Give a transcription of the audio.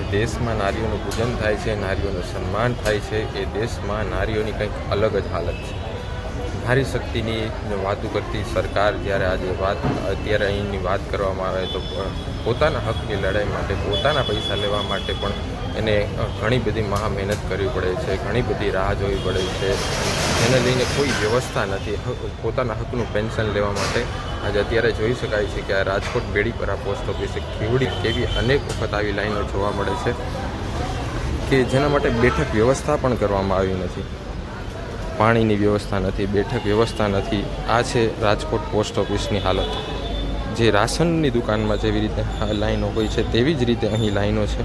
જે દેશમાં નારીઓનું પૂજન થાય છે, નારીઓનું સન્માન થાય છે. એ દેશમાં નારીઓની કંઈક અલગ જ હાલત છે. નારી શક્તિની વાતો કરતી સરકાર જ્યારે આજે વાત, અત્યારે અહીંની વાત કરવામાં આવે તો પોતાના હકની લડાઈ માટે, પોતાના પૈસા લેવા માટે પણ એને ઘણી બધી મહા મહેનત કરવી પડે છે, ઘણી બધી રાહ જોવી પડે છે. એને લઈને કોઈ વ્યવસ્થા નથી. પોતાના હકનું પેન્શન લેવા માટે આજે અત્યારે જોઈ શકાય છે કે આ રાજકોટ બેડીપરા પોસ્ટ ઓફિસે કેવડી, કેવી અનેક વખત આવી લાઈનો જોવા મળે છે કે જેના માટે બેઠક વ્યવસ્થા પણ કરવામાં આવી નથી. પાણીની વ્યવસ્થા નથી, બેઠક વ્યવસ્થા નથી. આ છે રાજકોટ પોસ્ટ ઓફિસની હાલત. જે રાશનની દુકાનમાં જેવી રીતે લાઈનો હોય છે, તેવી જ રીતે અહીં લાઈનો છે.